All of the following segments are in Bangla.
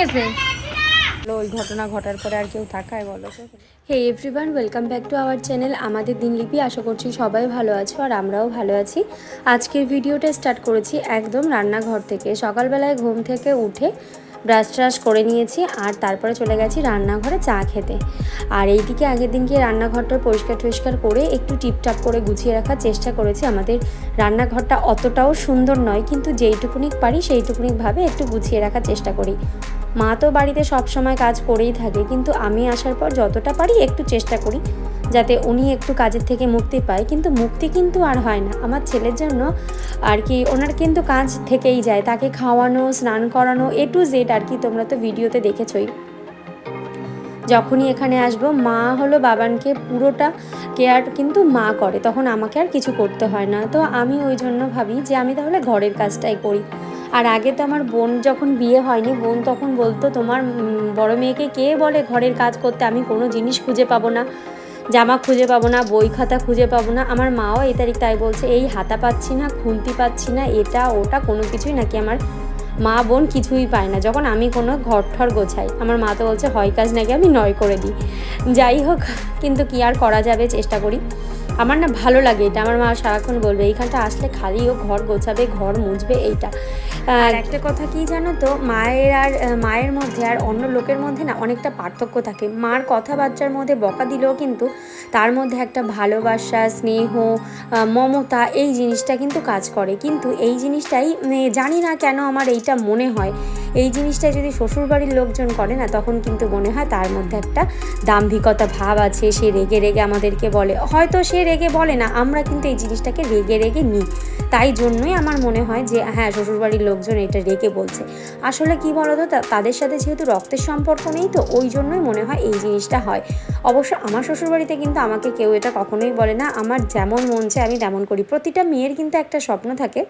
হয়েছে ওই ঘটনা ঘটার পরে আর কেউ থাকায় বলো তো। Hey everyone welcome back to our channel আমাদের দিনলিপি। আশা করছি সবাই ভালো আছো আর আমরাও ভালো আছি। আজকের ভিডিওটা স্টার্ট করেছি একদম রান্নাঘর থেকে। সকালবেলায় ঘুম থেকে উঠে ব্রাশ ট্রাশ করে নিয়েছি আর তারপরে চলে গেছি রান্নাঘরে চা খেতে। আর এইদিকে আগের দিনকে রান্নাঘরটা পরিষ্কার টরিষ্কার করে একটু টিপটাপ করে গুছিয়ে রাখার চেষ্টা করেছি। আমাদের রান্নাঘরটা অতটাও সুন্দর নয়, কিন্তু যেইটুকুনি পারি সেইটুকুনিভাবে একটু গুছিয়ে রাখার চেষ্টা করি। মা তো বাড়িতে সব সময় কাজ করেই থাকে, কিন্তু আমি আসার পর যতটা পারি একটু চেষ্টা করি। যাতে উনি একটু কাজের থেকে মুক্তি পায়। কিন্তু মুক্তি কিন্তু আর হয় না। আমার ছেলের জন্য আর কি ওনার কিন্তু কাজ থেকেই যায়। তাকে খাওয়ানো, স্নান করানো এ টু জেড আর কি তোমরা তো ভিডিওতে দেখেছই। যখনই এখানে আসব, মা হলো বাবানকে পুরোটা কেয়ার কিন্তু মা করে। তখন আমাকে আর কিছু করতে হয় না। তো আমি ওই জন্য ভাবি যে আমি তাহলে ঘরের কাজটাই করি। আর আগে তো আমার বোন যখন বিয়ে হয়নি, বোন তখন বলতো, তোমার বড় মেয়েকে কে বলে ঘরের কাজ করতে? আমি কোনো জিনিস খুঁজে পাবো না। জামা খুঁজে পাবো না, বই খাতা খুঁজে পাবো না। আমার মাও এই তারিখ তাই বলছে, এই হাতা পাচ্ছি না, খুন্তি পাচ্ছি না, এটা, ওটা কোনো কিছুই নাকি আমার মা বোন কিছুই পায় না। যখন আমি কোনো ঘর ঠর গোছাই, আমার মা তো বলছে, হয় কাজ নাকি আমি নয় করে দিই। যাই হোক, কিন্তু কি আর করা যাবে, চেষ্টা করি। আমার না ভালো লাগে এটা। আমার মা সারাক্ষণ বলবে, এইখানটা আসলে খালি ও ঘর গোছাবে, ঘর মুছবে এইটা। আর একটা কথা কি জানো তো, মায়ের আর মায়ের মধ্যে আর অন্য লোকের মধ্যে না অনেকটা পার্থক্য থাকে। মার কথাবার্তার মধ্যে বকা দিলেও কিন্তু তার মধ্যে একটা ভালোবাসা, স্নেহ মমতা এই জিনিসটা কিন্তু কাজ করে। কিন্তু এই জিনিসটাই জানি না কেন আমার এইটা মনে হয়। এই জিনিসটা যদি শ্বশুরবাড়ির লোকজন করে না, তখন কিন্তু মনে হয় তার মধ্যে একটা দাম্ভিকতা ভাব আছে। সে রেগে রেগে আমাদেরকে বলে। হয়তো সে রেগে বলে না, আমরা কিন্তু এই জিনিসটাকে রেগে রেগে নিই। তাই জন্যই আমার মনে হয় যে হ্যাঁ শ্বশুরবাড়ির লোকজন এটা রেগে বলছে। আসলে কি বলতো তাদের সাথে যেহেতু রক্তের সম্পর্ক নেই, তো ওই জন্যই মনে হয় এই জিনিসটা হয়। অবশ্য আমার শ্বশুরবাড়িতে কিন্তু আমাকে কেউ এটা কখনোই বলে না। আমার যেমন মন চায় আমি তেমন করি। প্রতিটা মেয়ের কিন্তু একটা স্বপ্ন থাকে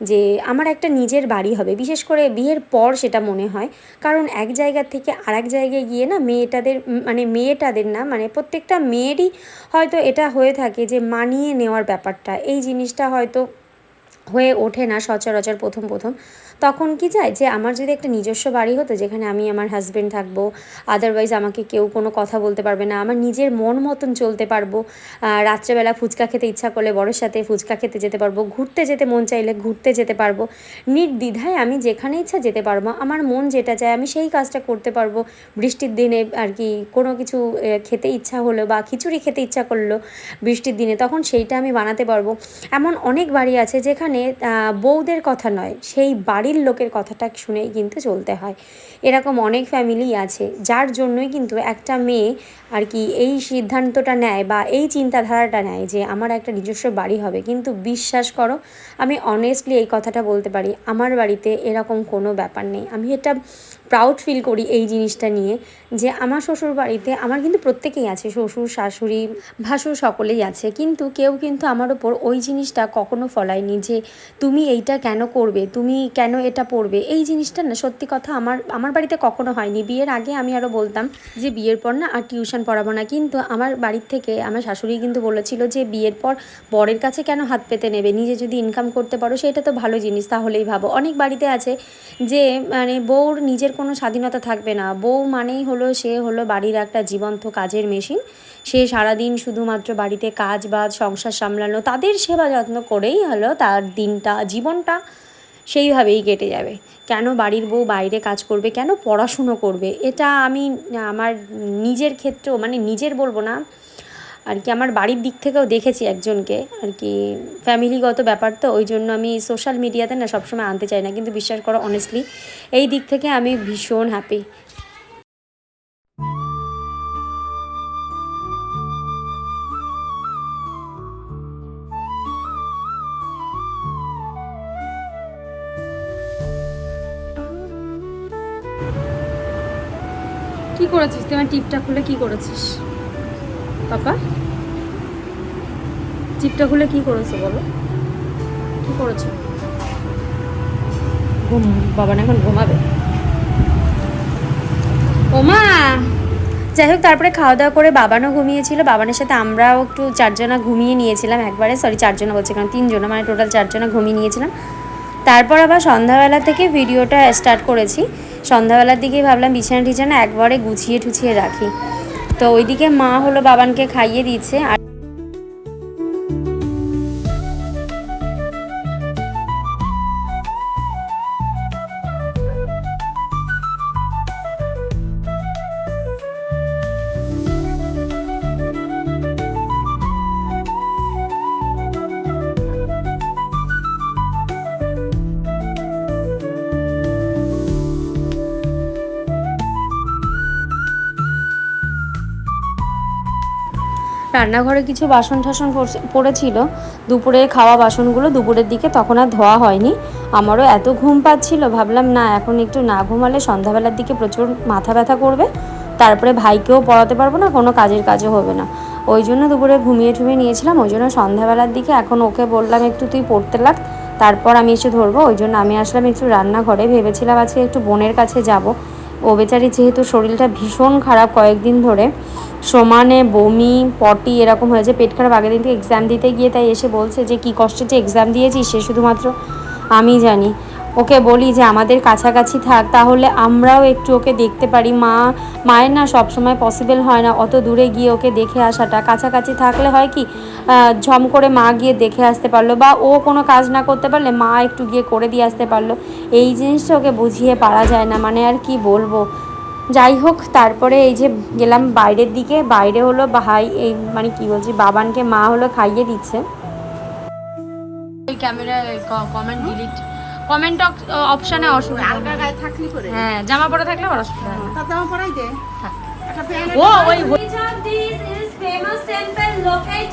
যে আমার একটা নিজের বাড়ি হবে। বিশেষ করে বিয়ের পর সেটা মনে হয়। কারণ এক জায়গা থেকে আর এক জায়গায় গিয়ে না মেয়েটাদের মানে মেয়েটাদের না মানে প্রত্যেকটা মেয়েরই হয়তো এটা হয়ে থাকে যে মানিয়ে নেওয়ার ব্যাপারটা। এই জিনিসটা হয়তো হয়ে ওঠে না সচরাচর প্রথম প্রথম। তখন কি যায় যে আমার যদি একটা নিজস্ব বাড়ি হতো যেখানে আমি আমার হাজব্যান্ড থাকব আদারওয়াইজ আমাকে কেউ কোনো কথা বলতে পারবে না, আমার নিজের মন মতন চলতে পারব রাত্রেবেলা ফুচকা খেতে ইচ্ছা করলে বড়োর সাথে ফুচকা খেতে যেতে পারব, ঘুরতে যেতে মন চাইলে ঘুরতে যেতে পারব, নির্দ্বিধায় আমি যেখানে ইচ্ছা যেতে পারব, আমার মন যেটা চায় আমি সেই কাজটা করতে পারব, বৃষ্টির দিনে আর কি কোনো কিছু খেতে ইচ্ছা হলো বা খিচুড়ি খেতে ইচ্ছা করল বৃষ্টির দিনে, তখন সেইটা আমি বানাতে পারব। এমন অনেক বাড়ি আছে যেখানে বউদের কথা নয়, সেই বাড়ির লোকের কথাটা শুনেই কিন্তু চলতে হয়। এরকম অনেক ফ্যামিলি আছে, যার জন্যই কিন্তু একটা মেয়ে আর কি এই সিদ্ধান্তটা নেয় বা এই চিন্তাধারাটা নেয় যে আমার একটা নিজস্ব বাড়ি হবে। কিন্তু বিশ্বাস করো, আমি অনেস্টলি এই কথাটা বলতে পারি, আমার বাড়িতে এরকম কোনো ব্যাপার নেই। আমি এটা প্রাউড ফিল করি এই জিনিসটা নিয়ে যে আমার শ্বশুর বাড়িতে আমার কিন্তু প্রত্যেকেই আছে, শ্বশুর, শাশুড়ি, ভাসুর সকলেই আছে। কিন্তু কেউ কিন্তু আমার ওপর ওই জিনিসটা কখনো ফলায়নি যে তুমি এইটা কেন করবে, তুমি কেন এটা পড়বে। এই জিনিসটা না সত্যি কথা আমার আমার বাড়িতে কখনো হয়নি। বিয়ের আগে আমি আরও বলতাম যে বিয়ের পর না আর টিউশন পড়াবো না। কিন্তু আমার বাড়ির থেকে আমার শাশুড়ি কিন্তু বলেছিল যে বিয়ের পর বরের কাছে কেন হাত পেতে নেবে? নিজে যদি ইনকাম করতে পারো সেটা তো ভালো জিনিস, তাহলেই ভাবো। অনেক বাড়িতে আছে যে মানে বউর নিজের কোনো স্বাধীনতা থাকবে না। বউ মানেই হলো সে হলো বাড়ির একটা জীবন্ত কাজের মেশিন। সে সারাদিন শুধুমাত্র বাড়িতে কাজ বাজ, সংসার সামলানো, তাদের সেবা যত্ন করেই হলো তার দিনটা, জীবনটা সেইভাবেই কেটে যাবে। কেন বাড়ির বউ বাইরে কাজ করবে? কেন পড়াশুনো করবে? এটা আমি আমার নিজের ক্ষেত্রেও মানে নিজের বলব না আর কি আমার বাড়ির দিক থেকেও দেখেছি একজনকে, আর কি ফ্যামিলিগত ব্যাপার তো, ওই জন্য আমি সোশ্যাল মিডিয়াতে না সবসময় আনতে চাই না। কিন্তু বিশ্বাস করো অনেস্টলি এই দিক থেকে আমি ভীষণ হ্যাপি কি করেছিস? তুই আমার টিপটা খুলে কি করেছিস? পাপা? টিপটা খুলে কি করেছ বলো? কি করেছ? ঘুম, বাবা না এখন ঘুমাবে। ওমা! যাই হোক, তারপরে খাওয়া দাওয়া করে বাবানও ঘুমিয়েছিল। বাবানের সাথে আমরাও একটু চারজনা ঘুমিয়ে নিয়েছিলাম একবারে। সরি চারজনা বলছি, কারণ তিনজনা মানে টোটাল চারজনা ঘুমিয়ে নিয়েছিলাম। তারপর আবার সন্ধ্যাবেলা থেকে ভিডিওটা স্টার্ট করেছি। সন্ধ্যাবেলার দিকেই ভাবলাম বিছানা টিছানা একবারে গুছিয়ে টুছিয়ে রাখি। তো ওইদিকে মা হলো বাবানকে খাইয়ে দিচ্ছে। আর রান্নাঘরে কিছু বাসন পড়ছে- পড়েছিল। দুপুরে খাওয়া বাসনগুলো দুপুরের দিকে তখন আর ধোয়া হয়নি। আমারও এত ঘুম পাচ্ছিল, ভাবলাম না, এখন একটু না ঘুমালে সন্ধ্যাবেলার দিকে প্রচুর মাথা ব্যথা করবে। তারপরে ভাইকেও পড়াতে পারব না, কোনো কাজের কাজও হবে না। ওই জন্য দুপুরে ঘুমিয়ে ঠুমিয়ে নিয়েছিলাম, ওই জন্য সন্ধ্যাবেলার দিকে এখন ওকে বললাম, একটু তুই পড়তে লাগ, তারপর আমি এসে ধরবো। ওই জন্য আমি আসলাম একটু রান্নাঘরে, ভেবেছিলাম আজকে একটু বোনের কাছে যাব। ও বেচারি যেহেতু শরীরটা ভীষণ খারাপ কয়েকদিন ধরে, সমানে বমি, পটি এরকম হয়েছে, পেট খারাপ, আগের দিন থেকে এক্সাম দিতে গিয়ে তাই এসে বলছে যে, কি কষ্টে যে এক্সাম দিয়েছি সে শুধুমাত্র আমি জানি। ওকে বলি যে আমাদের কাছাকাছি থাক, তাহলে আমরাও একটু ওকে দেখতে পারি। মা, মায়ের না সবসময় পসিবল হয় না অত দূরে গিয়ে ওকে দেখে আসাটা। কাছাকাছি থাকলে হয় কি ঝম করে মা গিয়ে দেখে আসতে পারল বা ও কোনো কাজ না করতে পারলে মা একটু গিয়ে করে দিয়ে আসতে পারল। এই জিনিসটা ওকে বুঝিয়ে পারা যায় না মানে আর কি বলব। যাই হোক, তারপরে এই যে গেলাম বাইরের দিকে, বাইরে হলো ভাই এই মানে কি বলছি, বাবানকে মা হলো খাইয়ে দিচ্ছে। ক্যামেরা কমেন্ট ডিলিট কমেন্ট অপশনে অসুবিধা হ্যাঁ জামা পরে থাকলে আর অসুবিধা না। তার জামা পরাই দে থাক। একটা প্যান্ট ও ওই ওই- Which of these is famous temple located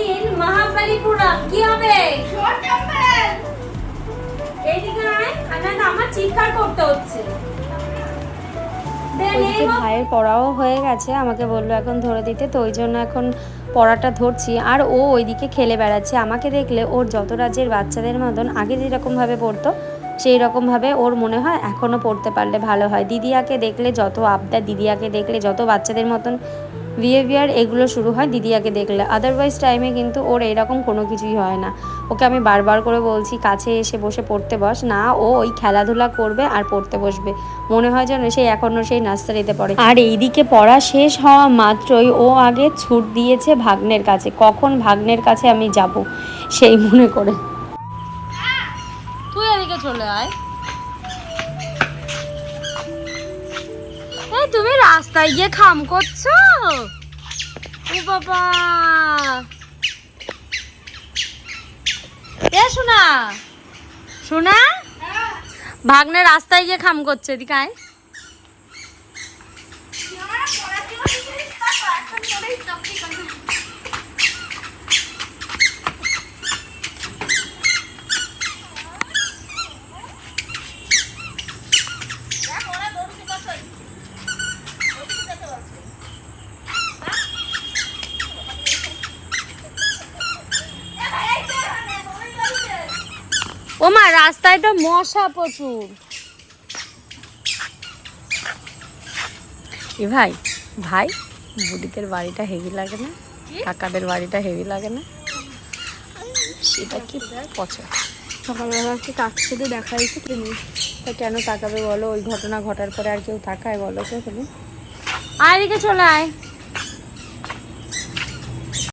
in Mahabalipuram? কি হবে? এইদিকে আয়, আর আমার চিৎকার করতে হচ্ছে। ভাইয়ের পড়াও হয়ে গেছে আমাকে বলল এখন ধরে দিতে তো ওই জন্য এখন পড়াটা ধরছি আর ও ওইদিকে খেলে বেড়াচ্ছে। আমাকে দেখলে ওর যত রাজ্যের বাচ্চাদের মতন আগে যেরকমভাবে পড়তো সেই রকমভাবে ওর মনে হয় এখনও পড়তে পারলে ভালো হয়। দিদিয়াকে দেখলে যত আবদার, দিদিয়াকে দেখলে যত বাচ্চাদের মতন বিহেভিয়ার এগুলো শুরু হয় দিদিয়াকে দেখলে। আদারওয়াইজ টাইমে কিন্তু ওর এরকম কোনো কিছুই হয় না। ওকে আমি বারবার করে বলছি, কাছে এসে বসে পড়তে বস। না, ও ওই খেলাধুলা করবে আর পড়তে বসবে। মনে হয় যেন সেই এখনও সেই নার্সারিতে পড়ে। আর এইদিকে পড়া শেষ হওয়া মাত্রই ও আগে ছুট দিয়েছে ভাগ্নের কাছে। কখন ভাগ্নের কাছে আমি যাব, সেই মনে করে। তুই এদিকে চলে আয়। এই তুমি রাস্তায় গিয়ে খাম করছ? ও বাবা। এ শোনা শোনা ভাগ্নে রাস্তায় গিয়ে খাম করছে, এদিকে আয়। ও মা রাস্তায় তো মশা প্রচুর। এ ভাই ভাই বুডিকের বাড়িটা হেভি লাগে না? কাকাদের বাড়িটা হেভি লাগে না? সেটা কি পছন্দ সকালবেলা আজকে কাক সাথে দেখা হয়েছে তুমি তা কেন তাকাবে বলো? ওই ঘটনা ঘটার পরে আর কেউ তাকায় বলো তো তুমি। আয় এদিকে চলে আয়।